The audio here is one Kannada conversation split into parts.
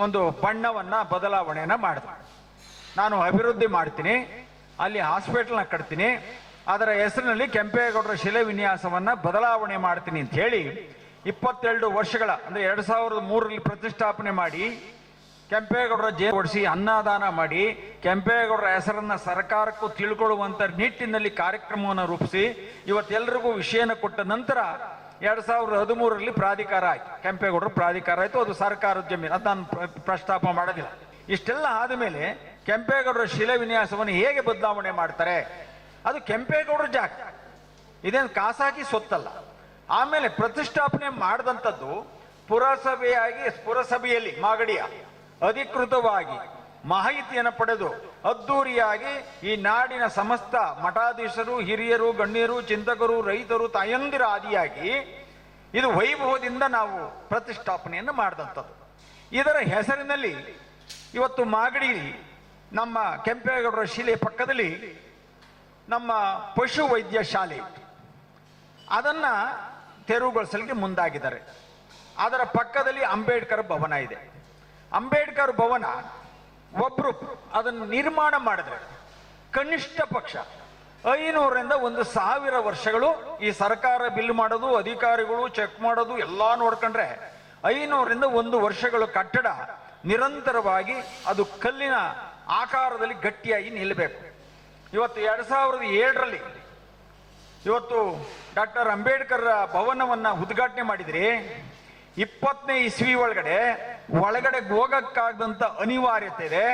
ಒಂದು ಬಣ್ಣವನ್ನ ಬದಲಾವಣೆಯನ್ನ ಮಾಡಿದೆ. ನಾನು ಅಭಿವೃದ್ಧಿ ಮಾಡ್ತೀನಿ, ಅಲ್ಲಿ ಹಾಸ್ಪಿಟಲ್ನ ಕಟ್ತೀನಿ, ಅದರ ಹೆಸರಿನಲ್ಲಿ ಕೆಂಪೇಗೌಡರ ಶಿಲೆ ವಿನ್ಯಾಸವನ್ನ ಬದಲಾವಣೆ ಮಾಡ್ತೀನಿ ಅಂತ ಹೇಳಿ ಇಪ್ಪತ್ತೆರಡು ವರ್ಷಗಳ, ಅಂದ್ರೆ ಎರಡ್ ಸಾವಿರದ ಮೂರರಲ್ಲಿ ಪ್ರತಿಷ್ಠಾಪನೆ ಮಾಡಿ, ಕೆಂಪೇಗೌಡರ ಜೇ ಓಡಿಸಿ ಅನ್ನದಾನ ಮಾಡಿ, ಕೆಂಪೇಗೌಡರ ಹೆಸರನ್ನ ಸರ್ಕಾರಕ್ಕೂ ತಿಳ್ಕೊಳ್ಳುವಂತ ನಿಟ್ಟಿನಲ್ಲಿ ಕಾರ್ಯಕ್ರಮವನ್ನು ರೂಪಿಸಿ ಇವತ್ತೆಲ್ಲರಿಗೂ ವಿಷಯನ ಕೊಟ್ಟ ನಂತರ ಎರಡ್ ಸಾವಿರದ ಹದಿಮೂರರಲ್ಲಿ ಪ್ರಾಧಿಕಾರ ಆಯ್ತು. ಕೆಂಪೇಗೌಡರು ಪ್ರಾಧಿಕಾರ ಆಯ್ತು, ಅದು ಸರ್ಕಾರದ ಜಮೀನು ಅದು ನಾನು ಪ್ರ- ಪ್ರಸ್ತಾಪ ಮಾಡೋದಿಲ್ಲ. ಇಷ್ಟೆಲ್ಲ ಆದಮೇಲೆ ಕೆಂಪೇಗೌಡರ ಶಿಲೆ ವಿನ್ಯಾಸವನ್ನು ಹೇಗೆ ಬದಲಾವಣೆ ಮಾಡ್ತಾರೆ? ಅದು ಕೆಂಪೇಗೌಡರ ಜಾಗ. ಇದೇನು ಖಾಸಗಿ ಸೊತ್ತಲ್ಲ ಆಮೇಲೆ ಪ್ರತಿಷ್ಠಾಪನೆ ಮಾಡಿದಂಥದ್ದು ಪುರಸಭೆಯಾಗಿ, ಪುರಸಭೆಯಲ್ಲಿ ಮಾಗಡಿಯ ಅಧಿಕೃತವಾಗಿ ಮಾಹಿತಿಯನ್ನು ಪಡೆದು ಅದ್ದೂರಿಯಾಗಿ ಈ ನಾಡಿನ ಸಮಸ್ತ ಮಠಾಧೀಶರು, ಹಿರಿಯರು, ಗಣ್ಯರು, ಚಿಂತಕರು, ರೈತರು, ತಾಯಂದಿರ ಆದಿಯಾಗಿ ಇದು ವೈಭವದಿಂದ ನಾವು ಪ್ರತಿಷ್ಠಾಪನೆಯನ್ನು ಮಾಡಿದಂಥದ್ದು. ಇದರ ಹೆಸರಿನಲ್ಲಿ ಇವತ್ತು ಮಾಗಡಿ ನಮ್ಮ ಕೆಂಪೇಗೌಡರ ಶಿಲೆ ಪಕ್ಕದಲ್ಲಿ ನಮ್ಮ ಪಶು ವೈದ್ಯ ಶಾಲೆ ಅದನ್ನು ತೆರವುಗೊಳಿಸಲಿಕ್ಕೆ ಮುಂದಾಗಿದ್ದಾರೆ. ಅದರ ಪಕ್ಕದಲ್ಲಿ ಅಂಬೇಡ್ಕರ್ ಭವನ ಇದೆ. ಅಂಬೇಡ್ಕರ್ ಭವನ ಒಬ್ರು ಅದನ್ನು ನಿರ್ಮಾಣ ಮಾಡಿದ್ರೆ, ಕನಿಷ್ಠ ಪಕ್ಷ ಐನೂರರಿಂದ ಒಂದು ಸಾವಿರ ವರ್ಷಗಳು ಈ ಸರ್ಕಾರ ಬಿಲ್ ಮಾಡೋದು, ಅಧಿಕಾರಿಗಳು ಚೆಕ್ ಮಾಡೋದು, ಎಲ್ಲ ನೋಡ್ಕೊಂಡ್ರೆ ಐನೂರರಿಂದ ಒಂದು ವರ್ಷಗಳು ಕಟ್ಟಡ ನಿರಂತರವಾಗಿ ಅದು ಕಲ್ಲಿನ ಆಕಾರದಲ್ಲಿ ಗಟ್ಟಿಯಾಗಿ ನಿಲ್ಲಬೇಕು ಇವತ್ತು ಎರಡು ಸಾವಿರದ ಏಳರಲ್ಲಿ ಇವತ್ತು ಡಾಕ್ಟರ್ ಅಂಬೇಡ್ಕರ್ ಭವನವನ್ನ ಉದ್ಘಾಟನೆ ಮಾಡಿದ್ರಿ ಇಪ್ಪತ್ತನೇ ಇಸ್ವಿ ಒಳಗಡೆ ಒಳಗಡೆ ಹೋಗಕ್ಕಾಗದಂತ ಅನಿವಾರ್ಯತೆ ಇದೆ.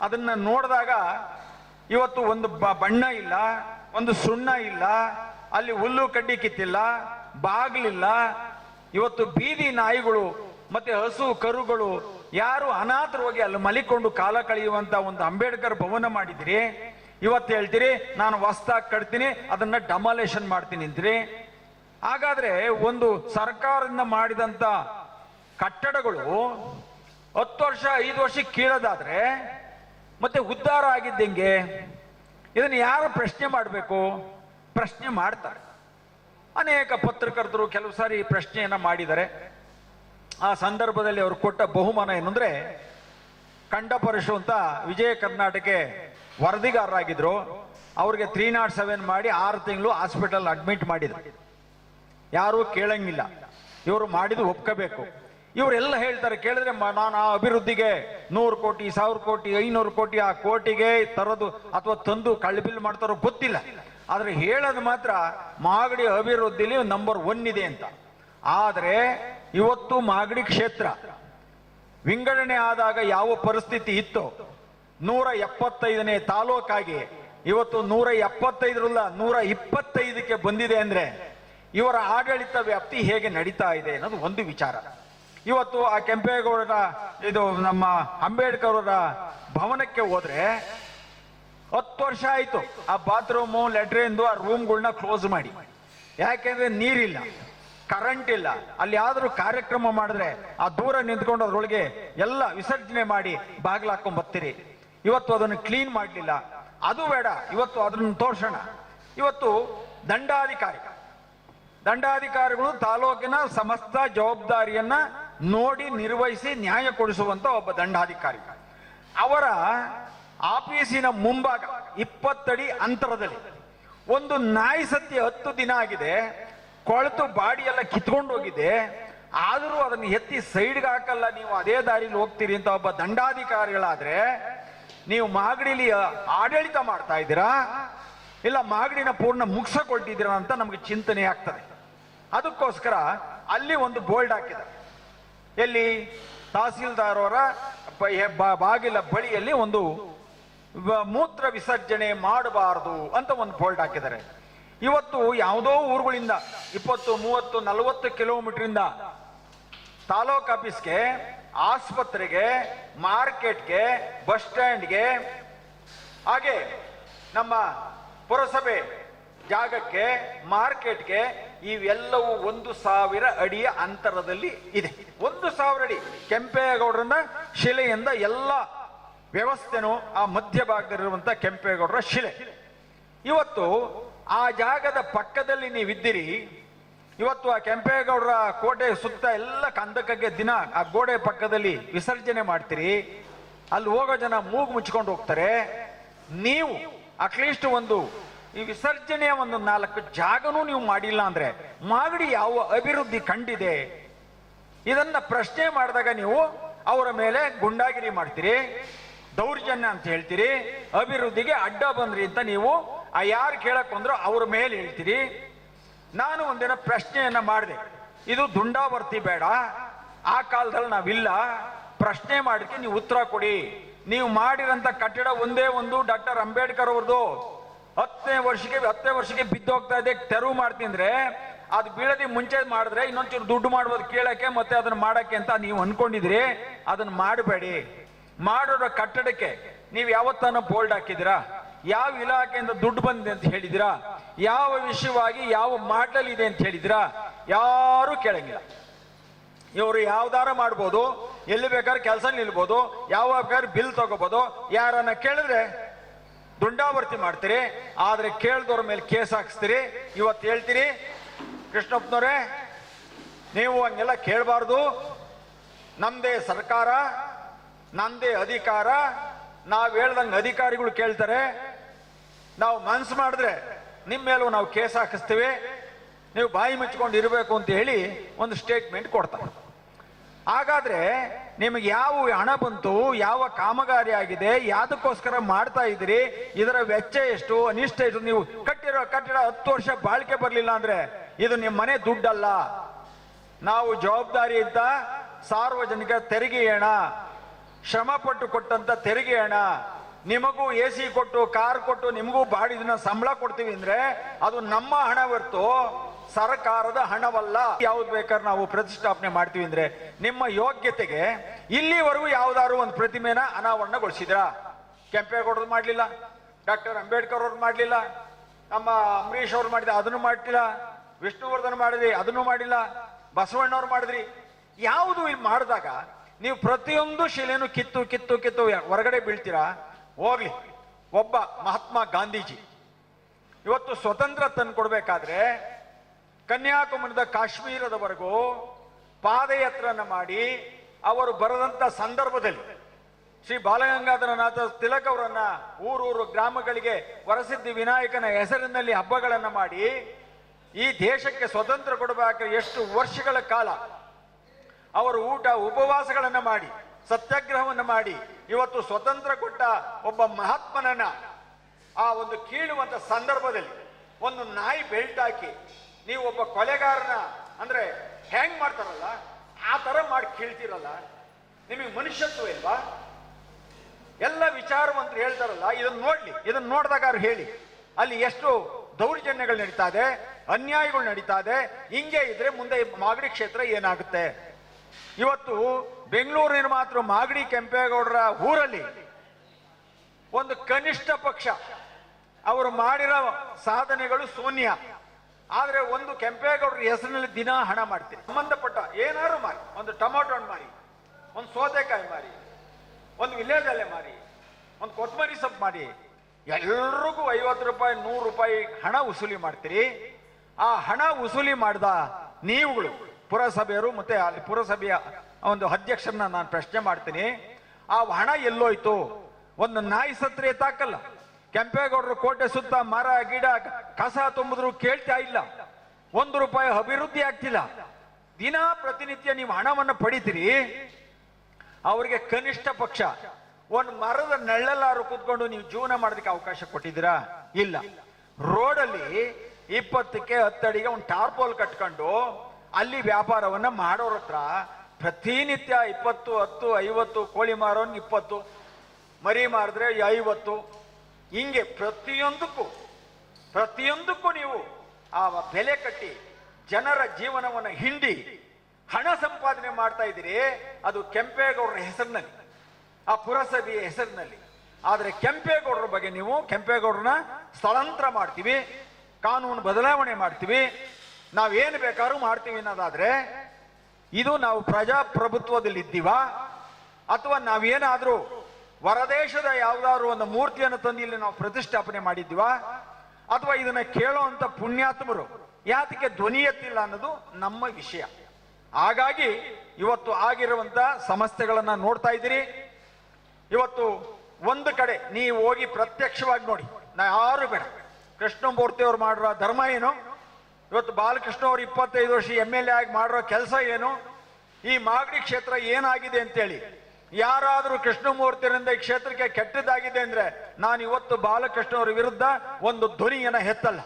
ಅದನ್ನ ನೋಡಿದಾಗ ಇವತ್ತು ಒಂದು ಬಣ್ಣ ಇಲ್ಲ, ಒಂದು ಸುಣ್ಣ ಇಲ್ಲ, ಅಲ್ಲಿ ಹುಲ್ಲು ಕಡ್ಡಿ ಕಿತ್ತಿಲ್ಲ, ಬಾಗ್ಲಿಲ್ಲ. ಇವತ್ತು ಬೀದಿ ನಾಯಿಗಳು ಮತ್ತೆ ಹಸು ಕರುಗಳು ಯಾರು ಅನಾಥರು ಹೋಗಿ ಅಲ್ಲಿ ಮಲಿಕೊಂಡು ಕಾಲ ಕಳೆಯುವಂತ ಒಂದು ಅಂಬೇಡ್ಕರ್ ಭವನ ಮಾಡಿದಿರಿ. ಇವತ್ತು ಹೇಳ್ತೀರಿ, ನಾನು ಹೊಸ್ದಾಗಿ ಕಟ್ತೀನಿ, ಅದನ್ನ ಡಮಾಲೇಷನ್ ಮಾಡ್ತೀನಿ ಅಂತೀರಿ. ಹಾಗಾದ್ರೆ ಒಂದು ಸರ್ಕಾರದಿಂದ ಮಾಡಿದಂತ ಕಟ್ಟಡಗಳು ಹತ್ತು ವರ್ಷ, ಐದು ವರ್ಷ ಕೀಳೋದಾದ್ರೆ ಮತ್ತೆ ಉದ್ಧಾರ ಆಗಿದ್ದಂಗೆ ಇದನ್ನು ಯಾರು ಪ್ರಶ್ನೆ ಮಾಡಬೇಕು? ಪ್ರಶ್ನೆ ಮಾಡ್ತಾರೆ. ಅನೇಕ ಪತ್ರಕರ್ತರು ಕೆಲವು ಸಾರಿ ಪ್ರಶ್ನೆಯನ್ನ ಮಾಡಿದ್ದಾರೆ. ಆ ಸಂದರ್ಭದಲ್ಲಿ ಅವರು ಕೊಟ್ಟ ಬಹುಮಾನ ಏನಂದ್ರೆ ಕಂಡಪರಶು ಅಂತ ವಿಜಯ ಕರ್ನಾಟಕ ವರದಿಗಾರರಾಗಿದ್ರು. ಅವ್ರಿಗೆ ತ್ರೀ ನಾಟ್ ಸೆವೆನ್ ಮಾಡಿ ಆರು ತಿಂಗಳು ಹಾಸ್ಪಿಟಲ್ ಅಡ್ಮಿಟ್ ಮಾಡಿದ್ರು. ಯಾರೂ ಕೇಳಂಗಿಲ್ಲ. ಇವರು ಮಾಡಿದ್ದು ಒಪ್ಕೋಬೇಕು. ಇವರೆಲ್ಲ ಹೇಳ್ತಾರೆ, ಕೇಳಿದ್ರೆ ನಾನು ಆ ಅಭಿವೃದ್ಧಿಗೆ ನೂರು ಕೋಟಿ, ಸಾವಿರ ಕೋಟಿ, ಐನೂರು ಕೋಟಿ ಆ ಕೋಟಿಗೆ ತರೋದು ಅಥವಾ ತಂದು ಕಳ್ಬಿಲ್ ಮಾಡ್ತಾರೋ ಗೊತ್ತಿಲ್ಲ. ಆದರೆ ಹೇಳೋದು ಮಾತ್ರ ಮಾಗಡಿ ಅಭಿವೃದ್ಧಿಲಿ ನಂಬರ್ ಒನ್ ಇದೆ ಅಂತ. ಆದರೆ ಇವತ್ತು ಮಾಗಡಿ ಕ್ಷೇತ್ರ ವಿಂಗಡಣೆ ಆದಾಗ ಯಾವ ಪರಿಸ್ಥಿತಿ ಇತ್ತು, ನೂರ ಎಪ್ಪತ್ತೈದನೇ ತಾಲೂಕಾಗಿ ಇವತ್ತು ನೂರ ಎಪ್ಪತ್ತೈದರಲ್ಲ ನೂರ ಇಪ್ಪತ್ತೈದಕ್ಕೆ ಬಂದಿದೆ ಅಂದ್ರೆ ಇವರ ಆಡಳಿತ ವ್ಯಾಪ್ತಿ ಹೇಗೆ ನಡೀತಾ ಇದೆ ಅನ್ನೋದು ಒಂದು ವಿಚಾರ. ಇವತ್ತು ಆ ಕೆಂಪೇಗೌಡರ, ಇದು ನಮ್ಮ ಅಂಬೇಡ್ಕರ್ ಅವರ ಭವನಕ್ಕೆ ಹೋದ್ರೆ ಹತ್ತು ವರ್ಷ ಆಯ್ತು ಆ ಬಾತ್ರೂಮು ಲೆಟ್ರಿನ್ದು ಆ ರೂಮ್ಗಳನ್ನ ಕ್ಲೋಸ್ ಮಾಡಿ. ಯಾಕೆಂದ್ರೆ ನೀರಿಲ್ಲ ಕರೆಂಟ್ ಇಲ್ಲ. ಅಲ್ಲಿ ಯಾವ್ದಾದ್ರು ಕಾರ್ಯಕ್ರಮ ಮಾಡಿದ್ರೆ ಆ ದೂರ ನಿಂತ್ಕೊಂಡು ಅದ್ರೊಳಗೆ ಎಲ್ಲ ವಿಸರ್ಜನೆ ಮಾಡಿ ಬಾಗಿಲು ಹಾಕೊಂಡ್ ಬರ್ತೀರಿ. ಇವತ್ತು ಅದನ್ನು ಕ್ಲೀನ್ ಮಾಡಲಿಲ್ಲ. ಅದು ಬೇಡ, ಇವತ್ತು ಅದನ್ನು ತೋರ್ಸೋಣ. ಇವತ್ತು ದಂಡಾಧಿಕಾರಿ ದಂಡಾಧಿಕಾರಿಗಳು ತಾಲೂಕಿನ ಸಮಸ್ತ ಜವಾಬ್ದಾರಿಯನ್ನ ನೋಡಿ ನಿರ್ವಹಿಸಿ ನ್ಯಾಯ ಕೊಡಿಸುವಂತ ಒಬ್ಬ ದಂಡಾಧಿಕಾರಿ. ಅವರ ಆಫೀಸಿನ ಮುಂಭಾಗ ಇಪ್ಪತ್ತಡಿ ಅಂತರದಲ್ಲಿ ಒಂದು ನಾಯಿ ಸತ್ಯ ಹತ್ತು ದಿನ ಆಗಿದೆ, ಕೊಳೆತು ಬಾಡಿ ಎಲ್ಲ ಕಿತ್ಕೊಂಡು ಹೋಗಿದೆ. ಆದರೂ ಅದನ್ನು ಎತ್ತಿ ಸೈಡ್ಗೆ ಹಾಕಲ್ಲ, ನೀವು ಅದೇ ದಾರಿಲಿ ಹೋಗ್ತೀರಿ ಅಂತ ಒಬ್ಬ ದಂಡಾಧಿಕಾರಿಗಳಾದ್ರೆ ನೀವು ಮಾಗಡಿಲಿ ಆಡಳಿತ ಮಾಡ್ತಾ ಇದ್ದೀರಾ? ಇಲ್ಲ ಮಾಗಡಿನ ಪೂರ್ಣ ಮುಗಿಸಕೊಟ್ಟಿದ್ದೀರಾ ಅಂತ ನಮಗೆ ಚಿಂತನೆ ಆಗ್ತದೆ. ಅದಕ್ಕೋಸ್ಕರ ಅಲ್ಲಿ ಒಂದು ಬೋಲ್ಡ್ ಹಾಕಿದ ಎಲ್ಲಿ ತಹಸೀಲ್ದಾರ್ ಅವರ ಬ- ಹೆ- ಬಾಗಿಲ ಬಳಿಯಲ್ಲಿ ಒಂದು ಮೂತ್ರ ವಿಸರ್ಜನೆ ಮಾಡಬಾರದು ಅಂತ ಒಂದು ಬೋಲ್ಡ್ ಹಾಕಿದ್ದಾರೆ. ಇವತ್ತು ಯಾವುದೋ ಊರುಗಳಿಂದ ಇಪ್ಪತ್ತು, ಮೂವತ್ತು, ನಲವತ್ತು ಕಿಲೋಮೀಟರ್ ಇಂದ ತಾಲೂಕ್ ಆಫೀಸ್ಗೆ, ಆಸ್ಪತ್ರೆಗೆ, ಮಾರ್ಕೆಟ್ಗೆ, ಬಸ್ ಸ್ಟ್ಯಾಂಡ್ಗೆ, ಹಾಗೆ ನಮ್ಮ ಪುರಸಭೆ ಜಾಗಕ್ಕೆ, ಮಾರ್ಕೆಟ್ಗೆ ಇವೆಲ್ಲವೂ ಒಂದು ಸಾವಿರ ಅಡಿಯ ಅಂತರದಲ್ಲಿ ಇದೆ. ಒಂದು ಸಾವಿರ ಅಡಿ. ಕೆಂಪೇಗೌಡರಿಂದ ಶಿಲೆಯಿಂದ ಎಲ್ಲ ವ್ಯವಸ್ಥೆನೂ ಆ ಮಧ್ಯಭಾಗದಲ್ಲಿರುವಂಥ ಕೆಂಪೇಗೌಡರ ಶಿಲೆ. ಇವತ್ತು ಆ ಜಾಗದ ಪಕ್ಕದಲ್ಲಿ ನೀವಿದ್ದೀರಿ. ಇವತ್ತು ಆ ಕೆಂಪೇಗೌಡರ ಕೋಟೆ ಸುತ್ತ ಎಲ್ಲ ಕಂದಕಕ್ಕೆ ದಿನ ಆ ಗೋಡೆ ಪಕ್ಕದಲ್ಲಿ ವಿಸರ್ಜನೆ ಮಾಡ್ತೀರಿ. ಅಲ್ಲಿ ಹೋಗೋ ಜನ ಮೂಗು ಮುಚ್ಕೊಂಡು ಹೋಗ್ತಾರೆ. ನೀವು ಅಟ್ಲೀಸ್ಟ್ ಒಂದು ಈ ವಿಸರ್ಜನೆಯ ಒಂದು ನಾಲ್ಕು ಜಾಗನೂ ನೀವು ಮಾಡಿಲ್ಲ ಅಂದ್ರೆ ಮಾಗಡಿ ಯಾವ ಅಭಿವೃದ್ಧಿ ಕಂಡಿದೆ? ಇದನ್ನ ಪ್ರಶ್ನೆ ಮಾಡಿದಾಗ ನೀವು ಅವರ ಮೇಲೆ ಗುಂಡಾಗಿರಿ ಮಾಡ್ತೀರಿ, ದೌರ್ಜನ್ಯ ಅಂತ ಹೇಳ್ತೀರಿ, ಅಭಿವೃದ್ಧಿಗೆ ಅಡ್ಡ ಬಂದ್ರಿ ಅಂತ ನೀವು ಆ ಯಾರು ಕೇಳಕ್ ಬಂದ್ರೋ ಅವ್ರ ಮೇಲೆ ಹೇಳ್ತೀರಿ. ನಾನು ಒಂದಿನ ಪ್ರಶ್ನೆಯನ್ನ ಮಾಡಿದೆ, ಇದು ದುಂಡಾವರ್ತಿ ಬೇಡ, ಆ ಕಾಲದಲ್ಲಿ ನಾವಿಲ್ಲ, ಪ್ರಶ್ನೆ ಮಾಡಿಕೆ ನೀವು ಉತ್ತರ ಕೊಡಿ. ನೀವು ಮಾಡಿರಂತ ಕಟ್ಟಡ ಒಂದೇ ಒಂದು ಡಾಕ್ಟರ್ ಅಂಬೇಡ್ಕರ್ ಅವ್ರದ್ದು ಹತ್ತನೇ ವರ್ಷಕ್ಕೆ ಹತ್ತನೇ ವರ್ಷಕ್ಕೆ ಬಿದ್ದೋಗ್ತಾ ಇದೆ. ತೆರವು ಮಾಡ್ತಿಂದ್ರೆ ಅದು ಬೀಳದಿ ಮುಂಚೆ ಮಾಡಿದ್ರೆ ಇನ್ನೊಂಚೂರು ದುಡ್ಡು ಮಾಡ್ಬೋದು ಕೇಳಕ್ಕೆ ಮತ್ತೆ ಅದನ್ನ ಮಾಡಕ್ಕೆ ಅಂತ ನೀವು ಅನ್ಕೊಂಡಿದ್ರಿ ಅದನ್ನ ಮಾಡಬೇಡಿ. ಮಾಡೋರ ಕಟ್ಟಡಕ್ಕೆ ನೀವು ಯಾವತ್ತಾನ ಬೋಲ್ಡ್ ಹಾಕಿದಿರಾ ಯಾವ ಇಲಾಖೆಯಿಂದ ದುಡ್ಡು ಬಂದಿದೆ ಅಂತ ಹೇಳಿದಿರಾ ಯಾವ ವಿಷಯವಾಗಿ ಯಾವ ಮಾಡಲ್ ಇದೆ ಅಂತ ಹೇಳಿದಿರಾ ಯಾರು ಕೇಳಂಗಿಲ್ಲ. ಇವರು ಯಾವ್ದಾರ ಮಾಡ್ಬೋದು, ಎಲ್ಲಿ ಬೇಕಾದ್ರೆ ಕೆಲಸ ನಿಲ್ಬೋದು, ಯಾವ ಬೇಕಾದ್ರೆ ಬಿಲ್ ತಗೋಬಹುದು ಯಾರನ್ನ ಕೇಳಿದ್ರೆ ದುಂಡಾವರ್ತಿ ಮಾಡ್ತೀರಿ, ಆದರೆ ಕೇಳ್ದವ್ರ ಮೇಲೆ ಕೇಸ್ ಹಾಕಿಸ್ತೀರಿ. ಇವತ್ತು ಹೇಳ್ತೀರಿ, ಕೃಷ್ಣಪ್ಪನವರೇ, ನೀವು ಹಂಗೆಲ್ಲ ಕೇಳಬಾರ್ದು. ನಮ್ಮದೇ ಸರ್ಕಾರ ನಮ್ಮದೇ ಅಧಿಕಾರ, ನಾವು ಹೇಳ್ದಂಗೆ ಅಧಿಕಾರಿಗಳು ಕೇಳ್ತಾರೆ. ನಾವು ಮನ್ಸು ಮಾಡಿದ್ರೆ ನಿಮ್ಮ ಮೇಲೂ ನಾವು ಕೇಸ್ ಹಾಕಿಸ್ತೀವಿ. ನೀವು ಬಾಯಿ ಮುಚ್ಕೊಂಡು ಇರಬೇಕು ಅಂತ ಹೇಳಿ ಒಂದು ಸ್ಟೇಟ್ಮೆಂಟ್ ಕೊಡ್ತಾರೆ. ಹಾಗಾದ್ರೆ ನಿಮಗೆ ಯಾವ ಹಣ ಬಂತು, ಯಾವ ಕಾಮಗಾರಿ ಆಗಿದೆ, ಯಾವುದಕ್ಕೋಸ್ಕರ ಮಾಡ್ತಾ ಇದ್ದೀರಿ, ಇದರ ವೆಚ್ಚ ಎಷ್ಟು, ಅನಿಷ್ಟ ಎಷ್ಟು, ನೀವು ಕಟ್ಟಿರೋ ಕಟ್ಟಡ ಹತ್ತು ವರ್ಷ ಬಾಳಿಕೆ ಬರಲಿಲ್ಲ ಅಂದ್ರೆ ಇದು ನಿಮ್ಮ ಮನೆ ದುಡ್ಡಲ್ಲ. ನಾವು ಜವಾಬ್ದಾರಿಯಿಂದ ಸಾರ್ವಜನಿಕ ತೆರಿಗೆ ಹಣ, ಶ್ರಮ ಪಟ್ಟು ಕೊಟ್ಟಂತ ತೆರಿಗೆ ಹಣ, ನಿಮಗೂ ಎ ಸಿ ಕೊಟ್ಟು, ಕಾರ್ ಕೊಟ್ಟು, ನಿಮಗೂ ಬಾಡಿದ ಸಂಬಳ ಕೊಡ್ತೀವಿ ಅಂದ್ರೆ ಅದು ನಮ್ಮ ಹಣ ಹೊರ್ತು ಸರ್ಕಾರದ ಹಣವಲ್ಲ. ಯಾವ್ದು ಬೇಕಾದ್ರೆ ನಾವು ಪ್ರತಿಷ್ಠಾಪನೆ ಮಾಡ್ತೀವಿ ಅಂದ್ರೆ ನಿಮ್ಮ ಯೋಗ್ಯತೆಗೆ ಇಲ್ಲಿವರೆಗೂ ಯಾವ್ದಾದ್ರು ಒಂದು ಪ್ರತಿಮೆನ ಅನಾವರಣಗೊಳಿಸಿದ್ರ? ಕೆಂಪೇಗೌಡರು ಮಾಡಲಿಲ್ಲ, ಡಾಕ್ಟರ್ ಅಂಬೇಡ್ಕರ್ ಅವ್ರು ಮಾಡಲಿಲ್ಲ, ನಮ್ಮ ಅಂಬರೀಷ್ ಅವ್ರು ಮಾಡಿದ ಅದನ್ನು ಮಾಡಲಿಲ್ಲ, ವಿಷ್ಣುವರ್ಧನ್ ಮಾಡಿದ್ರಿ ಅದನ್ನು ಮಾಡಿಲ್ಲ, ಬಸವಣ್ಣವ್ರು ಮಾಡಿದ್ರಿ. ಯಾವುದು ಇಲ್ಲಿ ಮಾಡಿದಾಗ ನೀವು ಪ್ರತಿಯೊಂದು ಶಿಲೆನು ಕಿತ್ತು ಕಿತ್ತು ಕಿತ್ತು ಹೊರಗಡೆ ಬೀಳ್ತೀರಾ? ಹೋಗ್ಲಿ, ಒಬ್ಬ ಮಹಾತ್ಮ ಗಾಂಧೀಜಿ. ಇವತ್ತು ಸ್ವತಂತ್ರ ತಂದು ಕೊಡ್ಬೇಕಾದ್ರೆ ಕನ್ಯಾಕುಮಾರಿದ ಕಾಶ್ಮೀರದವರೆಗೂ ಪಾದಯಾತ್ರನ ಮಾಡಿ ಅವರು ಬರದಂತ ಸಂದರ್ಭದಲ್ಲಿ ಶ್ರೀ ಬಾಲಗಂಗಾಧರನಾಥ ತಿಲಕ್ ಅವರನ್ನ ಊರೂರು ಗ್ರಾಮಗಳಿಗೆ ವರಸಿದ್ಧಿ ವಿನಾಯಕನ ಹೆಸರಿನಲ್ಲಿ ಹಬ್ಬಗಳನ್ನು ಮಾಡಿ ಈ ದೇಶಕ್ಕೆ ಸ್ವತಂತ್ರ ಕೊಡಬೇಕಾದ್ರೆ ಎಷ್ಟು ವರ್ಷಗಳ ಕಾಲ ಅವರು ಊಟ ಉಪವಾಸಗಳನ್ನ ಮಾಡಿ, ಸತ್ಯಾಗ್ರಹವನ್ನು ಮಾಡಿ, ಇವತ್ತು ಸ್ವತಂತ್ರ ಕೊಟ್ಟ ಒಬ್ಬ ಮಹಾತ್ಮನನ್ನ ಆ ಒಂದು ಕೀಳುವಂತ ಸಂದರ್ಭದಲ್ಲಿ ಒಂದು ನಾಯಿ ಬೆಲ್ಟ್ ಹಾಕಿ ನೀವು ಒಬ್ಬ ಕೊಲೆಗಾರನ ಅಂದ್ರೆ ಹ್ಯಾಂಗ್ ಮಾಡ್ತಾರಲ್ಲ, ಆ ತರ ಮಾಡಿ ಕೇಳ್ತಿರಲ್ಲ. ನಿಮಗೆ ಮನುಷ್ಯತ್ವ ಇಲ್ವಾ? ಎಲ್ಲ ವಿಚಾರವಂತರು ಹೇಳ್ತಾರಲ್ಲ, ಇದನ್ನ ನೋಡ್ಲಿ, ಇದನ್ನ ನೋಡಿದಾಗ ಅವ್ರು ಹೇಳಿ. ಅಲ್ಲಿ ಎಷ್ಟು ದೌರ್ಜನ್ಯಗಳು ನಡೀತಾ ಇದೆ, ಅನ್ಯಾಯಗಳು ನಡೀತಾ ಇದೆ, ಹಿಂಗೆ ಇದ್ರೆ ಮುಂದೆ ಮಾಗಡಿ ಕ್ಷೇತ್ರ ಏನಾಗುತ್ತೆ? ಇವತ್ತು ಬೆಂಗಳೂರಿನ ಮಾತ್ರ ಮಾಗಡಿ ಕೆಂಪೇಗೌಡರ ಊರಲ್ಲಿ ಒಂದು ಕನಿಷ್ಠ ಪಕ್ಷ ಅವರು ಮಾಡಿರೋ ಸಾಧನೆಗಳು ಶೂನ್ಯ. ಆದ್ರೆ ಒಂದು ಕೆಂಪೇಗೌಡರ ಹೆಸರಿನಲ್ಲಿ ದಿನ ಹಣ ಮಾಡ್ತೀರಿ ಸಂಬಂಧಪಟ್ಟ ಏನಾದ್ರು ಮಾರಿ. ಒಂದು ಟೊಮೊಟೊ ಹಣ್ಣು ಮಾರಿ. ಒಂದು ಸೌತೆಕಾಯಿ ಮಾರಿ. ಒಂದು ವಿಲೇಜಲ್ಲೇ ಮಾರಿ. ಒಂದು ಕೊತ್ತಂಬರಿ ಸೊಪ್ಪು ಮಾಡಿ ಎಲ್ರಿಗೂ ಐವತ್ತು ರೂಪಾಯಿ, ನೂರು ರೂಪಾಯಿ ಹಣ ವಸೂಲಿ ಮಾಡ್ತೀರಿ. ಆ ಹಣ ವಸೂಲಿ ಮಾಡಿದ ನೀವುಗಳು, ಪುರಸಭೆಯರು ಮತ್ತೆ ಅಲ್ಲಿ ಪುರಸಭೆಯ ಒಂದು ಅಧ್ಯಕ್ಷರನ್ನ ನಾನು ಪ್ರಶ್ನೆ ಮಾಡ್ತೀನಿ. ಆ ಹಣ ಎಲ್ಲೋಯ್ತು. ಒಂದು ನಾಯಿ ಸತ್ರೆ ತಾಕಲ್ಲ. ಕೆಂಪೇಗೌಡರು ಕೋಟೆ ಸುತ್ತ ಮರ, ಗಿಡ, ಕಸ ತುಂಬಿದ್ರು ಕೇಳ್ತಾ ಇಲ್ಲ. ಒಂದು ರೂಪಾಯಿ ಅಭಿವೃದ್ಧಿ ಆಗ್ತಿಲ್ಲ. ದಿನ ಪ್ರತಿನಿತ್ಯ ನೀವು ಹಣವನ್ನು ಪಡಿತೀರಿ. ಅವರಿಗೆ ಕನಿಷ್ಠ ಪಕ್ಷ, ಒಂದು ಮರದ ನೆಳ್ಳಲಾರು ಕೂತ್ಕೊಂಡು ನೀವು ಜೀವನ ಮಾಡೋದಕ್ಕೆ ಅವಕಾಶ ಕೊಟ್ಟಿದ್ದೀರಾ? ಇಲ್ಲ. ರೋಡಲ್ಲಿ ಇಪ್ಪತ್ತಕ್ಕೆ ಹತ್ತಡಿಗೆ ಒಂದು ಟಾರ್ಪೋಲ್ ಕಟ್ಕೊಂಡು ಅಲ್ಲಿ ವ್ಯಾಪಾರವನ್ನ ಮಾಡೋರ ಹತ್ರ ಪ್ರತಿನಿತ್ಯ ಇಪ್ಪತ್ತು, ಹತ್ತು, ಐವತ್ತು, ಕೋಳಿ ಮಾರೋನ್ ಇಪ್ಪತ್ತು, ಮರಿ ಮಾರಿದ್ರೆ ಐವತ್ತು ಹಿಂಗೆ ಪ್ರತಿಯೊಂದಕ್ಕೂ ಪ್ರತಿಯೊಂದಕ್ಕೂ ನೀವು ಆ ಬೆಲೆ ಕಟ್ಟಿ ಜನರ ಜೀವನವನ್ನು ಹಿಂಡಿ ಹಣ ಸಂಪಾದನೆ ಮಾಡ್ತಾ ಇದ್ದೀರಿ, ಅದು ಕೆಂಪೇಗೌಡರ ಹೆಸರಿನಲ್ಲಿ, ಆ ಪುರಸಭೆಯ ಹೆಸರಿನಲ್ಲಿ. ಆದರೆ ಕೆಂಪೇಗೌಡರ ಬಗ್ಗೆ ನೀವು ಕೆಂಪೇಗೌಡರನ್ನ ಸ್ಥಳಾಂತರ ಮಾಡ್ತೀವಿ, ಕಾನೂನು ಬದಲಾವಣೆ ಮಾಡ್ತೀವಿ ನಾವೇನು ಬೇಕಾದ್ರೂ ಮಾಡ್ತೀವಿ ಅನ್ನೋದಾದರೆ, ಇದು ನಾವು ಪ್ರಜಾಪ್ರಭುತ್ವದಲ್ಲಿ ಇದ್ದೀವಾ ಅಥವಾ ನಾವೇನಾದ್ರೂ ಹೊರದೇಶದ ಯಾವ್ದಾದ್ರು ಒಂದು ಮೂರ್ತಿಯನ್ನು ತಂದು ಇಲ್ಲಿ ನಾವು ಪ್ರತಿಷ್ಠಾಪನೆ ಮಾಡಿದ್ದೀವಾ? ಅಥವಾ ಇದನ್ನ ಕೇಳೋ ಅಂತ ಪುಣ್ಯಾತ್ಮರು ಯಾತಕ್ಕೆ ಧ್ವನಿ ಎತ್ತಿಲ್ಲ ಅನ್ನೋದು ನಮ್ಮ ವಿಷಯ. ಹಾಗಾಗಿ ಇವತ್ತು ಆಗಿರುವಂತ ಸಮಸ್ಯೆಗಳನ್ನ ನೋಡ್ತಾ ಇದ್ದೀರಿ. ಇವತ್ತು ಒಂದು ಕಡೆ ನೀವು ಹೋಗಿ ಪ್ರತ್ಯಕ್ಷವಾಗಿ ನೋಡಿ. ನಾ ಯಾರು ಬೇಡ. ಕೃಷ್ಣಮೂರ್ತಿ ಅವ್ರು ಮಾಡಿರೋ ಧರ್ಮ ಏನು? ಇವತ್ತು ಬಾಲಕೃಷ್ಣ ಅವರು ಇಪ್ಪತ್ತೈದು ವರ್ಷ ಎಂ ಎಲ್ ಎ ಆಗಿ ಮಾಡಿರೋ ಕೆಲಸ ಏನು? ಈ ಮಾಗಡಿ ಕ್ಷೇತ್ರ ಏನಾಗಿದೆ ಅಂತೇಳಿ ಯಾರಾದರೂ ಕೃಷ್ಣಮೂರ್ತಿಯರಿಂದ ಈ ಕ್ಷೇತ್ರಕ್ಕೆ ಕೆಟ್ಟದ್ದಾಗಿದೆ ಅಂದ್ರೆ ನಾನು ಇವತ್ತು ಬಾಲಕೃಷ್ಣ ಅವರ ವಿರುದ್ಧ ಒಂದು ಧ್ವನಿಯನ್ನು ಹೆತ್ತಲ್ಲ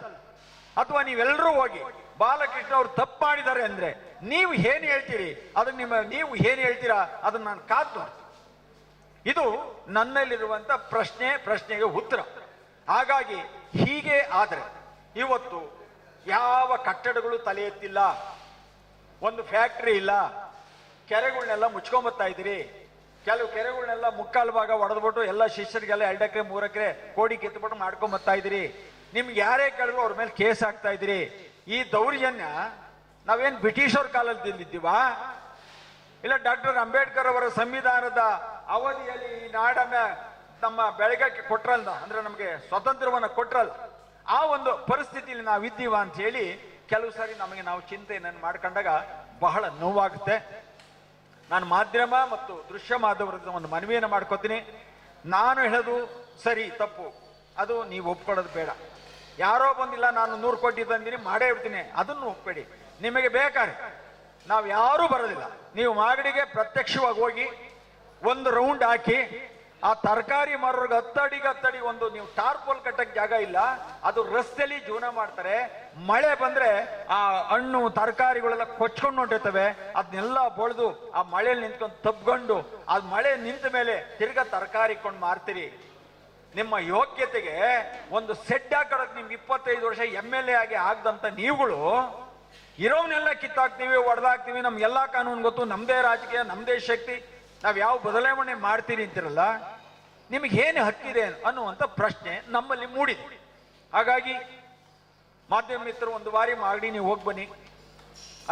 ಅಥವಾ ನೀವೆಲ್ಲರೂ ಹೋಗಿ ಬಾಲಕೃಷ್ಣ ಅವರು ತಪ್ಪು ಮಾಡಿದ್ದಾರೆ ಅಂದ್ರೆ ನೀವು ಏನು ಹೇಳ್ತೀರಿ? ಅದನ್ನ ನಿಮ್ಮ ನೀವು ಏನು ಹೇಳ್ತೀರಾ? ಅದನ್ನ ನಾನು ಕಾದು ಇದು ನನ್ನಲ್ಲಿರುವಂತ ಪ್ರಶ್ನೆ, ಪ್ರಶ್ನೆಗೆ ಉತ್ತರ. ಹಾಗಾಗಿ ಹೀಗೆ ಆದರೆ ಇವತ್ತು ಯಾವ ಕಟ್ಟಡಗಳು ತಲೆ ಎತ್ತಿಲ್ಲ, ಒಂದು ಫ್ಯಾಕ್ಟ್ರಿ ಇಲ್ಲ ಕೆರೆಗಳನ್ನೆಲ್ಲ ಮುಚ್ಕೊಂಬತ್ತಾ ಇದ್ದೀರಿ ಕೆಲವು ಕೆರೆಗಳನ್ನೆಲ್ಲ ಮುಕ್ಕಾಲು ಭಾಗ ಒಡೆದ್ಬಿಟ್ಟು ಎಲ್ಲ ಶಿಷ್ಯರಿಗೆಲ್ಲ ಎರಡು ಎಕರೆ, ಮೂರು ಎಕರೆ ಕೋಡಿ ಕಿತ್ಬಿಟ್ಟು ಬರ್ತಾ ಇದ್ದೀರಿ. ನಿಮ್ಗೆ ಯಾರೇ ಕೇಳಿದ್ರು ಅವ್ರ ಮೇಲೆ ಕೇಸ್ ಹಾಕ್ತಾ ಇದ್ದೀರಿ. ಈ ದೌರ್ಜನ್ಯ ನಾವೇನ್ ಬ್ರಿಟಿಷರ ಕಾಲದಲ್ಲಿ ತಿಂದಿದ್ದೀವಾ? ಇಲ್ಲ ಡಾಕ್ಟರ್ ಅಂಬೇಡ್ಕರ್ ಅವರ ಸಂವಿಧಾನದ ಅವಧಿಯಲ್ಲಿ ಈ ನಾಡನ್ನ ನಮ್ಮ ಬೆಳಗಕ್ಕೆ ಕೊಟ್ರಲ್ಲ ಅಂದ್ರೆ ನಮಗೆ ಸ್ವತಂತ್ರವನ್ನ ಕೊಟ್ರಲ್ಲ. ಆ ಒಂದು ಪರಿಸ್ಥಿತಿಯಲ್ಲಿ ನಾವು ಇದ್ದೀವ ಅಂತ ಹೇಳಿ ಕೆಲವು ಸಾರಿ ನಮಗೆ ನಾವು ಚಿಂತೆಯನ್ನು ಮಾಡ್ಕೊಂಡಾಗ ಬಹಳ ನೋವಾಗುತ್ತೆ. ನಾನು ಮಾಧ್ಯಮ ಮತ್ತು ದೃಶ್ಯ ಮಾಧ್ಯಮದ ಒಂದು ಮನವಿಯನ್ನು ಮಾಡ್ಕೋತೀನಿ. ನಾನು ಹೇಳೋದು ಸರಿ, ತಪ್ಪು. ಅದು ನೀವು ಒಪ್ಕೊಳ್ಳೋದು ಬೇಡ. ಯಾರೋ ಬಂದಿಲ್ಲ, ನಾನು ನೂರು ಕೋಟಿ ತಂದಿನಿ, ಮಾಡೇ ಇರ್ತೀನಿ ಅದನ್ನು ಒಪ್ಪಬೇಡಿ ನಿಮಗೆ ಬೇಕಾರೆ ನಾವು ಯಾರೂ ಬರೋದಿಲ್ಲ. ನೀವು ಮಾಗಡಿಗೆ ಪ್ರತ್ಯಕ್ಷವಾಗಿ ಹೋಗಿ ಒಂದು ರೌಂಡ್ ಹಾಕಿ, ಆ ತರಕಾರಿ ಮಾರೋರ್ಗೆ ಹತ್ತಡಿಗೆ ಹತ್ತಡಿ ಒಂದು ನೀವು ಟಾರ್ಪೋಲ್ ಕಟ್ಟಕ್ಕೆ ಜಾಗ ಇಲ್ಲ. ಅದು ರಸ್ತೆಯಲ್ಲಿ ಜೀವನ ಮಾಡ್ತಾರೆ. ಮಳೆ ಬಂದ್ರೆ ಆ ಹಣ್ಣು ತರಕಾರಿಗಳೆಲ್ಲ ಕೊಚ್ಕೊಂಡು ಹೊಂಟಿರ್ತವೆ ಅದನ್ನೆಲ್ಲ ಬೊಳೆದು ಆ ಮಳೆಯಲ್ಲಿ ನಿಂತ್ಕೊಂಡು ತಬ್ಕೊಂಡು ಆ ಮಳೆ ನಿಂತ ಮೇಲೆ ತಿರ್ಗಾ ತರಕಾರಿ ಕೊಂಡು ಮಾರ್ತೀರಿ. ನಿಮ್ಮ ಯೋಗ್ಯತೆಗೆ ಒಂದು ಸೆಡ್ ಹಾಕೊಳಕ್ ನಿಮ್ಗೆ ಇಪ್ಪತ್ತೈದು ವರ್ಷ ಎಂ ಎಲ್ ಎ ಆಗಿ ಆಗದಂತ ನೀವುಗಳು ಇರೋವನ್ನೆಲ್ಲ ಕಿತ್ತಾಕ್ತೀವಿ ನಮ್ಮ ಎಲ್ಲ ಕಾನೂನು ಗೊತ್ತು, ನಮ್ದೇ ರಾಜಕೀಯ, ನಮ್ದೇ ಶಕ್ತಿ, ನಾವು ಯಾವ ಬದಲಾವಣೆ ಮಾಡ್ತೀರಿ ಅಂತಿರಲ್ಲ? ನಿಮಗೆ ಏನು ಹಕ್ಕಿದೆ ಅನ್ನುವಂಥ ಪ್ರಶ್ನೆ ನಮ್ಮಲ್ಲಿ ಮೂಡಿದೆ. ಹಾಗಾಗಿ ಮಾಧ್ಯಮ ಮಿತ್ರರು, ಒಂದು ಬಾರಿ ಮಾಗಡಿ ನೀವು ಹೋಗಿ ಬನ್ನಿ.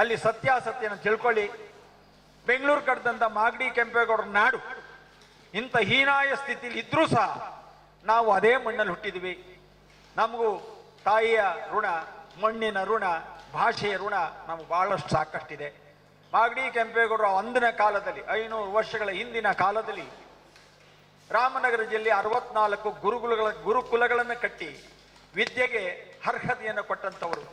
ಅಲ್ಲಿ ಸತ್ಯಾಸತ್ಯನ ತಿಳ್ಕೊಳ್ಳಿ. ಬೆಂಗಳೂರು ಕಡ್ದಂಥ ಮಾಗಡಿ ಕೆಂಪೇಗೌಡರ ನಾಡು, ಇಂಥ ಹೀನಾಯ ಸ್ಥಿತಿಲಿ ಇದ್ರೂ ಸಹ ನಾವು ಅದೇ ಮಣ್ಣಲ್ಲಿ ಹುಟ್ಟಿದ್ವಿ. ನಮಗೂ ತಾಯಿಯ ಋಣ, ಮಣ್ಣಿನ ಋಣ, ಭಾಷೆಯ ಋಣ ನಮ್ಗೆ ಬಹಳಷ್ಟು ಸಾಕಷ್ಟಿದೆ. ಮಾಗಡಿ ಕೆಂಪೇಗೌಡರ ಅಂದಿನ ಕಾಲದಲ್ಲಿ, ಐನೂರು ವರ್ಷಗಳ ಹಿಂದಿನ ಕಾಲದಲ್ಲಿ ರಾಮನಗರ ಜಿಲ್ಲೆ ಅರವತ್ನಾಲ್ಕು ಗುರುಕುಲಗಳ ಗುರುಕುಲಗಳನ್ನು ಕಟ್ಟಿ ವಿದ್ಯೆಗೆ ಅರ್ಹತೆಯನ್ನು ಕೊಟ್ಟಂತವರು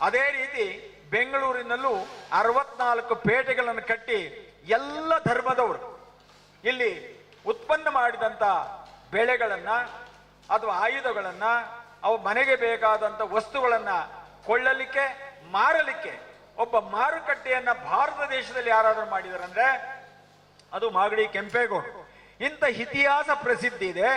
ಅದೇ ರೀತಿ ಬೆಂಗಳೂರಿನಲ್ಲೂ ಅರವತ್ನಾಲ್ಕು ಪೇಟೆಗಳನ್ನು ಕಟ್ಟಿ ಎಲ್ಲ ಧರ್ಮದವರು. ಇಲ್ಲಿ ಉತ್ಪನ್ನ ಮಾಡಿದಂತ ಬೆಳೆಗಳನ್ನು ಅಥವಾ ಆಯುಧಗಳನ್ನು, ಅವು ಮನೆಗೆ ಬೇಕಾದಂತ ವಸ್ತುಗಳನ್ನು ಕೊಳ್ಳಲಿಕ್ಕೆ, ಮಾರಲಿಕ್ಕೆ ಒಬ್ಬ ಮಾರುಕಟ್ಟೆಯನ್ನು ಭಾರತ ದೇಶದಲ್ಲಿ ಯಾರಾದರೂ ಮಾಡಿದಾರಂದ್ರೆ ಅದು ಮಾಗಡಿ ಕೆಂಪೇಗೌಡರು. ಇಂಥ ಇತಿಹಾಸ ಪ್ರಸಿದ್ಧಿ ಇದೆ.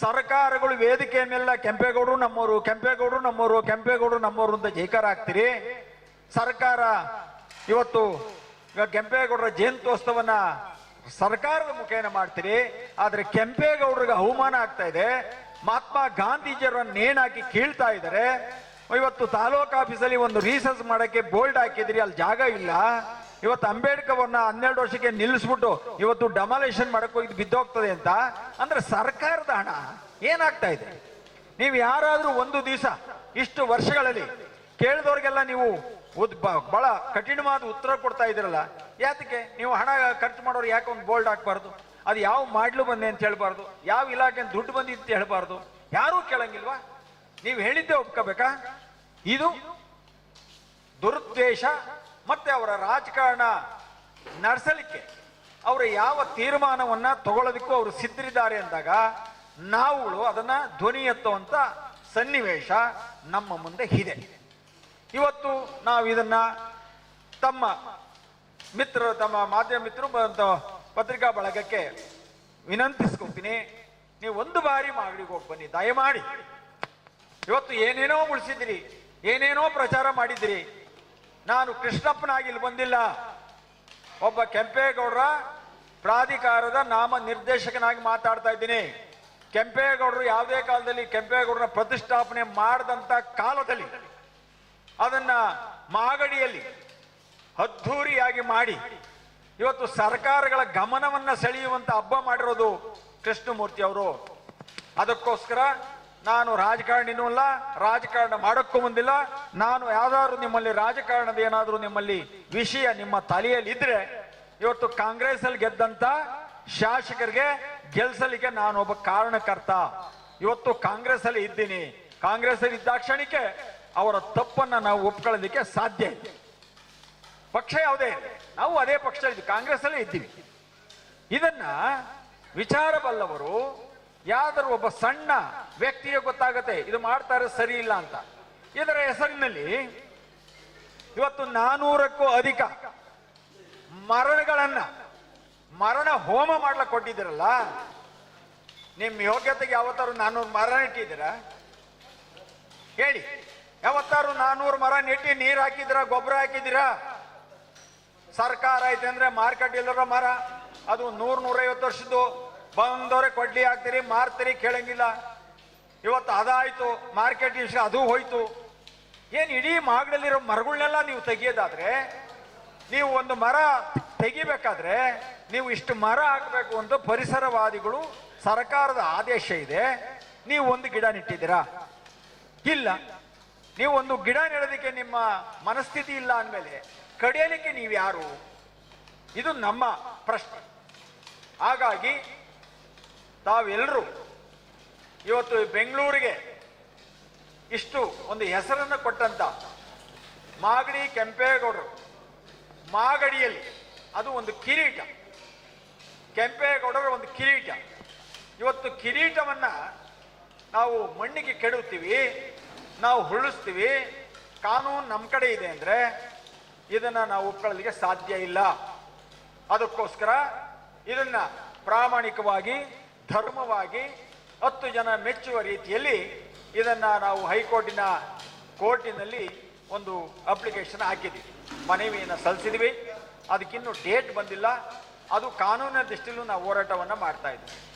ಸರ್ಕಾರಗಳು ವೇದಿಕೆ ಮೇಲೆ ಕೆಂಪೇಗೌಡರು ನಮ್ಮವರು ಕೆಂಪೇಗೌಡರು ನಮ್ಮವರು ಕೆಂಪೇಗೌಡರು ನಮ್ಮವರು ಅಂತ ಜೈಕಾರ ಹಾಕ್ತಿರಿ. ಸರ್ಕಾರ ಇವತ್ತು ಕೆಂಪೇಗೌಡರ ಜಯಂತ್ಯೋತ್ಸವನ ಸರ್ಕಾರದ ಮುಖೇನ ಮಾಡ್ತೀರಿ. ಆದ್ರೆ ಕೆಂಪೇಗೌಡರಿಗೆ ಅವಮಾನ ಆಗ್ತಾ ಇದೆ. ಮಹಾತ್ಮ ಗಾಂಧೀಜಿಯವರನ್ನ ನೇಣಾಕಿ ಕೀಳ್ತಾ ಇದ್ದಾರೆ. ಇವತ್ತು ತಾಲೂಕ್ ಆಫೀಸಲ್ಲಿ ಒಂದು ರೀಸರ್ಚ್ ಮಾಡಕ್ಕೆ ಬೋಲ್ಡ್ ಹಾಕಿದ್ರಿ. ಅಲ್ಲಿ ಜಾಗ ಇಲ್ಲ. ಇವತ್ತು ಅಂಬೇಡ್ಕರ್ ಅವ್ರನ್ನ ಹನ್ನೆರಡು ವರ್ಷಕ್ಕೆ ನಿಲ್ಲಿಸ್ಬಿಟ್ಟು ಇವತ್ತು ಡಮಾಲೇಷನ್ ಮಾಡಕ್ ಹೋಗಿ ಬಿದ್ದೋಗ್ತದೆ ಅಂತ. ಅಂದ್ರೆ ಸರ್ಕಾರದ ಹಣ. ಏನಾಗ್ತಾ ಇದೆ? ನೀವು ಯಾರಾದ್ರೂ ಒಂದು ದಿವಸ, ಇಷ್ಟು ವರ್ಷಗಳಲ್ಲಿ ಕೇಳಿದವ್ರಿಗೆಲ್ಲ ನೀವು ಉದ್- ಬಹಳ ಕಠಿಣವಾದ ಉತ್ತರ ಕೊಡ್ತಾ ಇದ್ದೀರಲ್ಲ. ಯಾತಕ್ಕೆ? ನೀವು ಹಣ ಖರ್ಚು ಮಾಡೋರು ಯಾಕೆ ಒಂದು ಬೋಲ್ಡ್ ಹಾಕ್ಬಾರ್ದು? ಅದು ಯಾವ ಮಾಡ್ಲು ಬಂದೆ ಅಂತ ಹೇಳ್ಬಾರ್ದು? ಯಾವ ಇಲಾಖೆ ದುಡ್ಡು ಬಂದಿದೆ ಅಂತ ಹೇಳ್ಬಾರ್ದು? ಯಾರೂ ಕೇಳಂಗಿಲ್ವಾ? ನೀವು ಹೇಳಿದ್ದೆ ಒಪ್ಕೋಬೇಕಾ? ಇದು ದುರುದ್ದೇಶ. ಮತ್ತೆ ಅವರ ರಾಜಕಾರಣ ನಡೆಸಲಿಕ್ಕೆ ಅವರು ಯಾವ ತೀರ್ಮಾನವನ್ನು ತಗೊಳ್ಳೋದಕ್ಕೂ ಅವರು ಸಿದ್ಧರಿದ್ದಾರೆ ಅಂದಾಗ ನಾವುಗಳು ಅದನ್ನ ಧ್ವನಿ ಎತ್ತುವಂಥ ಸನ್ನಿವೇಶ ನಮ್ಮ ಮುಂದೆ ಇದೆ. ಇವತ್ತು ನಾವು ಇದನ್ನ ತಮ್ಮ ಮಿತ್ರರು ತಮ್ಮ ಮಾಧ್ಯಮ ಮಿತ್ರರು ಪತ್ರಿಕಾ ಬಳಗಕ್ಕೆ ವಿನಂತಿಸ್ಕೊತೀನಿ ನೀವು ಒಂದು ಬಾರಿ ಮಾಗಡಿಗೆ ಹೋಗಿ ಬನ್ನಿ, ದಯಮಾಡಿ. ಇವತ್ತು ಏನೇನೋ ಉಳಿಸಿದಿರಿ, ಏನೇನೋ ಪ್ರಚಾರ ಮಾಡಿದಿರಿ ನಾನು ಕೃಷ್ಣಪ್ಪನಾಗಿ ಇಲ್ಲಿ ಬಂದಿಲ್ಲ. ಒಬ್ಬ ಕೆಂಪೇಗೌಡರ ಪ್ರಾಧಿಕಾರದ ನಾಮ ನಿರ್ದೇಶಕನಾಗಿ ಮಾತಾಡ್ತಾ ಇದ್ದೀನಿ. ಕೆಂಪೇಗೌಡರು ಯಾವುದೇ ಕಾಲದಲ್ಲಿ ಕೆಂಪೇಗೌಡರ ಪ್ರತಿಷ್ಠಾಪನೆ ಮಾಡದಂತ ಕಾಲದಲ್ಲಿ ಅದನ್ನ ಮಾಗಡಿಯಲ್ಲಿ ಅದ್ಧೂರಿಯಾಗಿ ಮಾಡಿ ಇವತ್ತು ಸರ್ಕಾರಗಳ ಗಮನವನ್ನ ಸೆಳೆಯುವಂತ ಹಬ್ಬ ಮಾಡಿರೋದು ಕೃಷ್ಣಮೂರ್ತಿ ಅವರು. ಅದಕ್ಕೋಸ್ಕರ ನಾನು ರಾಜಕಾರಣಿನೂ ಅಲ್ಲ, ರಾಜಕಾರಣ ಮಾಡಕ್ಕೂ ಮುಂದಿಲ್ಲ. ನಾನು ಯಾವ್ದಾದ್ರು ನಿಮ್ಮಲ್ಲಿ ರಾಜಕಾರಣದ ಏನಾದರೂ ನಿಮ್ಮಲ್ಲಿ ವಿಷಯ ನಿಮ್ಮ ತಲೆಯಲ್ಲಿ ಇದ್ರೆ ಇವತ್ತು ಕಾಂಗ್ರೆಸ್ ಅಲ್ಲಿ ಗೆದ್ದಂತ ಶಾಸಕರಿಗೆ ಗೆಲ್ಸಲಿಕ್ಕೆ ನಾನು ಒಬ್ಬ ಕಾರಣಕರ್ತ. ಇವತ್ತು ಕಾಂಗ್ರೆಸ್ ಅಲ್ಲಿ ಇದ್ದೀನಿ. ಕಾಂಗ್ರೆಸ್ ಅಲ್ಲಿ ಇದ್ದಾಕ್ಷಣಿಕೆ ಅವರ ತಪ್ಪನ್ನ ನಾವು ಒಪ್ಕೊಳ್ಳೋದಕ್ಕೆ ಸಾಧ್ಯ ಇದೆ ಪಕ್ಷ ಯಾವುದೇ ನಾವು ಅದೇ ಪಕ್ಷ ಇದ್ದೀವಿ ಕಾಂಗ್ರೆಸ್ ಅಲ್ಲೇ ಇದ್ದೀವಿ. ಇದನ್ನ ವಿಚಾರ ಬಲ್ಲವರು ಯಾವ್ದಾದ್ರು ಒಬ್ಬ ಸಣ್ಣ ವ್ಯಕ್ತಿಗೆ ಗೊತ್ತಾಗತ್ತೆ, ಇದು ಮಾಡ್ತಾರೆ ಸರಿ ಇಲ್ಲ ಅಂತ. ಇದರ ಹೆಸರಿನಲ್ಲಿ ಇವತ್ತು ನಾನೂರಕ್ಕೂ ಅಧಿಕ ಮರಣಗಳನ್ನ ಮರಣ ಹೋಮ ಮಾಡ್ಲಕ್ ಕೊಟ್ಟಿದ್ದೀರಲ್ಲ ನಿಮ್ಮ ಯೋಗ್ಯತೆಗೆ ಯಾವತ್ತಾರು ನಾನೂರು ಮರ ನೆಟ್ಟಿದ್ದೀರ? ಹೇಳಿ ಯಾವತ್ತಾರು ನಾನೂರು ಮರ ನೆಟ್ಟಿ ನೀರು ಹಾಕಿದಿರಾ ಗೊಬ್ಬರ ಹಾಕಿದ್ದೀರಾ? ಸರ್ಕಾರ ಐತೆ ಅಂದ್ರೆ ಮಾರ್ಕೆಟ್ ಇಲ್ಲರ ಮರ, ಅದು ನೂರ್ ನೂರೈವತ್ತು ವರ್ಷದ್ದು ಬಂದವರೆ ಕೊಡ್ಲಿ ಹಾಕ್ತೀರಿ ಮಾರ್ತೀರಿ ಕೇಳಂಗಿಲ್ಲ. ಇವತ್ತು ಅದಾಯ್ತು, ಮಾರ್ಕೆಟ್ ವಿಷಯ ಅದು ಹೋಯ್ತು. ಏನ್ ಇಡೀ ಮಾಗಡಲ್ಲಿರೋ ಮರಗಳನ್ನೆಲ್ಲ ನೀವು ತೆಗಿಯೋದಾದ್ರೆ, ನೀವು ಒಂದು ಮರ ತೆಗಿಬೇಕಾದ್ರೆ, ನೀವು ಇಷ್ಟು ಮರ ಹಾಕಬೇಕು ಅಂತ ಪರಿಸರವಾದಿಗಳು ಸರ್ಕಾರದ ಆದೇಶ ಇದೆ. ನೀವು ಒಂದು ಗಿಡ ನೆಟ್ಟಿದ್ದೀರಾ? ಇಲ್ಲ. ನೀವು ಒಂದು ಗಿಡ ನೆಡೋದಕ್ಕೆ ನಿಮ್ಮ ಮನಸ್ಥಿತಿ ಇಲ್ಲ ಅಂದಮೇಲೆ, ಕಡಿಯಲಿಕ್ಕೆ ನೀವು ಯಾರು? ಇದು ನಮ್ಮ ಪ್ರಶ್ನೆ. ಹಾಗಾಗಿ ತಾವೆಲ್ಲರೂ ಇವತ್ತು ಬೆಂಗಳೂರಿಗೆ ಇಷ್ಟು ಒಂದು ಹೆಸರನ್ನು ಕೊಟ್ಟಂತ ಮಾಗಡಿ ಕೆಂಪೇಗೌಡರು. ಮಾಗಡಿಯಲ್ಲಿ ಅದು ಒಂದು ಕಿರೀಟ. ಕೆಂಪೇಗೌಡರು ಒಂದು ಕಿರೀಟ. ಇವತ್ತು ಕಿರೀಟವನ್ನು ನಾವು ಮಣ್ಣಿಗೆ ಕೆಡುತ್ತೀವಿ ನಾವು ಹುಳಿಸ್ತೀವಿ ಕಾನೂನು ನಮ್ಮ ಕಡೆ ಇದೆ ಅಂದರೆ ಇದನ್ನು ನಾವು ಒಪ್ಕೊಳ್ಳಲಿಕ್ಕೆ ಸಾಧ್ಯ ಇಲ್ಲ. ಅದಕ್ಕೋಸ್ಕರ ಇದನ್ನು ಪ್ರಾಮಾಣಿಕವಾಗಿ ಧರ್ಮವಾಗಿ ಹತ್ತು ಜನ ಮೆಚ್ಚುವ ರೀತಿಯಲ್ಲಿ ಇದನ್ನು ನಾವು ಹೈಕೋರ್ಟಿನ ಕೋರ್ಟಿನಲ್ಲಿ ಒಂದು ಅಪ್ಲಿಕೇಶನ್ ಹಾಕಿದ್ವಿ ಮನವಿಯನ್ನು ಸಲ್ಲಿಸಿದ್ವಿ. ಅದಕ್ಕಿನ್ನೂ ಡೇಟ್ ಬಂದಿಲ್ಲ. ಅದು ಕಾನೂನಿನ ದೃಷ್ಟಿಯಲ್ಲೂ ನಾವು ಹೋರಾಟವನ್ನು ಮಾಡ್ತಾ ಇದ್ವಿ